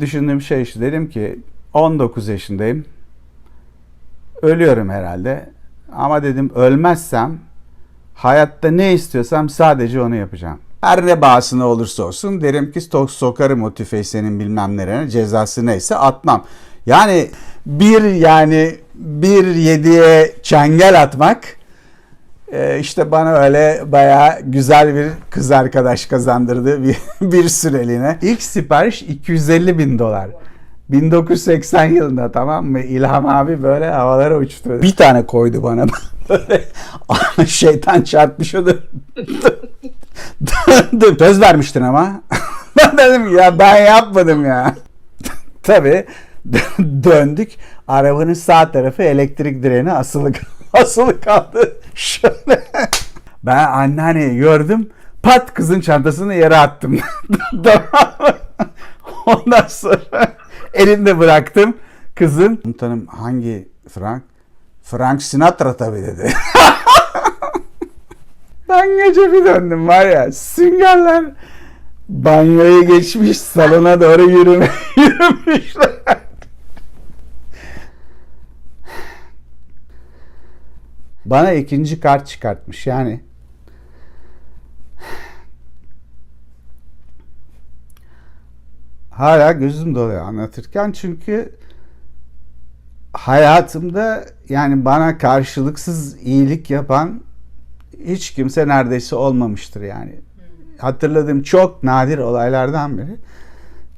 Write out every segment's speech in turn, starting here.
Düşündüğüm şey şu dedim ki 19 yaşındayım. Ölüyorum herhalde. Ama dedim ölmezsem hayatta ne istiyorsam sadece onu yapacağım. Her ne bahasına olursa olsun derim ki stok sokarım o tüfeği senin bilmem nereye cezası neyse atmam. Yani bir yani bir yediye çengel atmak e, işte bana öyle bayağı güzel bir kız arkadaş kazandırdı bir, bir süreliğine. İlk sipariş 250 bin dolar. 1980 yılında tamam mı? İlham abi böyle havalara uçtu. Bir tane koydu bana. Böyle şeytan çarpmış o. Döndüm. Söz vermiştin ama. ben dedim ya ben yapmadım ya. Tabii döndük. Arabanın sağ tarafı elektrik direğine asılı, asılı kaldı. Şöyle. Ben anneanneyi gördüm. Pat kızın çantasını yere attım. Ondan sonra elimde bıraktım. Kızın komutanım hangi Frank? Frank Sinatra tabii dedi. ben gece bir döndüm var ya süngerler banyoya geçmiş salona doğru yürüme, yürümüşler. Bana ikinci kart çıkartmış yani. Hala gözüm doluyor anlatırken çünkü hayatımda yani bana karşılıksız iyilik yapan hiç kimse neredeyse olmamıştır yani. Hatırladığım çok nadir olaylardan biri.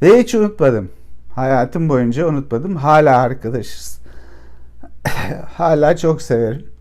Ve hiç unutmadım. Hayatım boyunca unutmadım. Hala arkadaşız. Hala çok severim.